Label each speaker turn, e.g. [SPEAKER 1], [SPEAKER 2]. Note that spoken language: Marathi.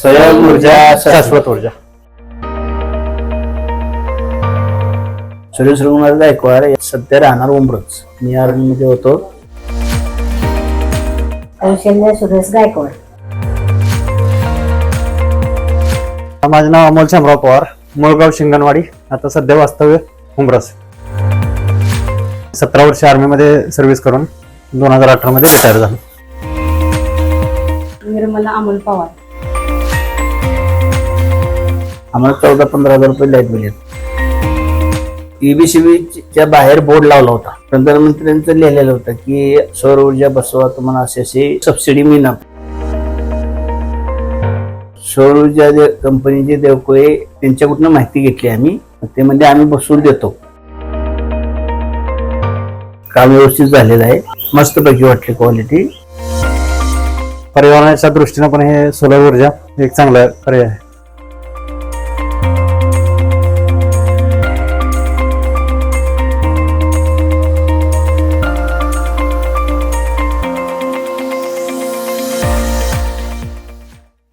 [SPEAKER 1] स्वयं ऊर्जा
[SPEAKER 2] शाश्वत ऊर्जा.
[SPEAKER 1] सुरेश रघुनाथ गायकवाड सध्या राहणार उमरच मी आर्मीमध्ये होतो.
[SPEAKER 3] कौशल्य सुरेश गायकवाड.
[SPEAKER 2] माझे नाव अमोल शामराव पवार मुळगाव शिंगणवाडी आता सध्या वास्तव्य उमरस सतरा वर्ष आर्मीमध्ये सर्व्हिस करून दोन हजार अठरा मध्ये रिटायर झालो.
[SPEAKER 3] निर्मला अमोल पवार.
[SPEAKER 1] आम्हाला चौदा पंधरा हजार रुपये लाइट बिल येत. च्या बाहेर बोर्ड लावला होता. प्रधानमंत्र्यांचं लिहिलेलं होतं की सौर ऊर्जा बसवा तुम्हाला अशी अशी सबसिडी मिळणार. सौर ऊर्जा कंपनीचे देवकोळे त्यांच्याकडून माहिती घेतली आम्ही. ते म्हणजे आम्ही बसवून देतो. काम व्यवस्थित झालेलं आहे. मस्तपैकी वाटली क्वालिटी
[SPEAKER 2] पर्यावरणाच्या दृष्टीनं पण हे सोलर ऊर्जा एक चांगला पर्याय आहे.